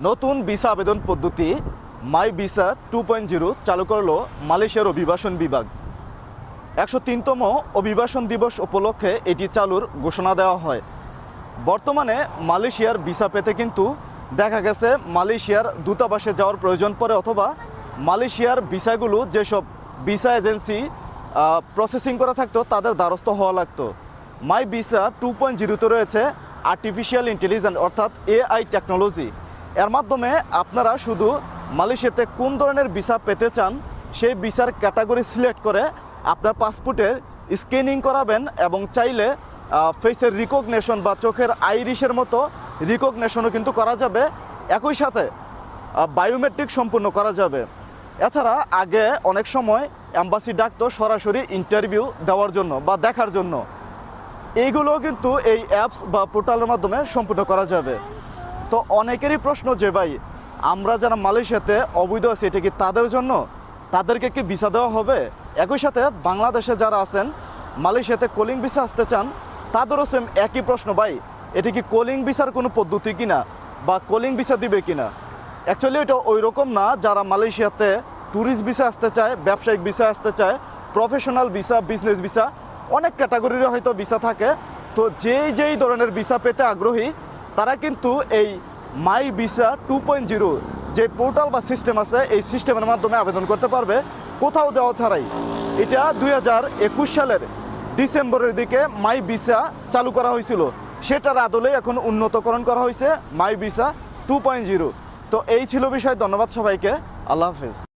নতুন ভিসা আবেদন পদ্ধতি my visa two point zero চালু করল মালয়েশিয়ার অভিবাসন বিভাগ। একশো তিনতম অভিবাসন দিবস উপলক্ষে এটি চালুর ঘোষণা দেওয়া হয়। বর্তমানে মালয়েশিয়ার ভিসা পেতে কিন্তু দেখা গেছে মালয়েশিয়ার দূতাবাসে যাওয়ার প্রয়োজন পড়ে অথবা মালয়েশিয়ার ভিসাগুলো যেসব ভিসা এজেন্সি প্রসেসিং করা থাকতো তাদের দ্বারস্থ হওয়া লাগতো। মাই ভিসা টু পয়েন্ট জিরোতে রয়েছে আর্টিফিশিয়াল ইন্টেলিজেন্স অর্থাৎ এআই টেকনোলজি এর মাধ্যমে আপনারা শুধু মালয়েশিয়াতে কোন ধরনের ভিসা পেতে চান, সেই ভিসার ক্যাটাগরি সিলেক্ট করে আপনার পাসপোর্টের স্ক্যানিং করাবেন এবং চাইলে ফেসের রিকগনেশন বা চোখের আইরিশের মতো রিকগনেশনও কিন্তু করা যাবে। একই সাথে বায়োমেট্রিক সম্পূর্ণ করা যাবে। এছাড়া আগে অনেক সময় অ্যাম্বাসি ডাকতো সরাসরি ইন্টারভিউ দেওয়ার জন্য বা দেখার জন্য। এইগুলো কিন্তু এই অ্যাপস বা পোর্টালের মাধ্যমে সম্পূর্ণ করা যাবে। তো অনেকেরই প্রশ্ন যে ভাই, আমরা যারা মালয়েশিয়াতে অবৈধ আছি, এটা কি তাদের জন্য? তাদেরকে কি ভিসা দেওয়া হবে? একই সাথে বাংলাদেশে যারা আছেন, মালয়েশিয়াতে কলিং ভিসা আসতে চান, তাদেরও সেম একই প্রশ্ন, ভাই, এটা কি কলিং ভিসার কোনো পদ্ধতি কিনা বা কলিং ভিসা দিবে কিনা? অ্যাকচুয়ালি এটা ওই রকম না, যারা মালয়েশিয়াতে ট্যুরিস্ট ভিসা আসতে চায়, ব্যবসায়িক ভিসা আসতে চায় প্রফেশনাল ভিসা বিজনেস ভিসা অনেক ক্যাটাগরির হয়তো ভিসা থাকে। তো যেই যেই ধরনের ভিসা পেতে আগ্রহী তারা কিন্তু এই my visa two point zero যে পোর্টাল বা সিস্টেম আছে, এই সিস্টেমের মাধ্যমে আবেদন করতে পারবে। কোথাও যাওয়া ছাড়াই। এটা দুই হাজার একুশ সালের ডিসেম্বরের দিকে মাই ভিসা চালু করা হয়েছিল। সেটার আদলে এখন উন্নতকরণ করা হয়েছে my visa two point zero তো এই ছিল বিষয়। ধন্যবাদ সবাইকে। আল্লাহ হাফেজ।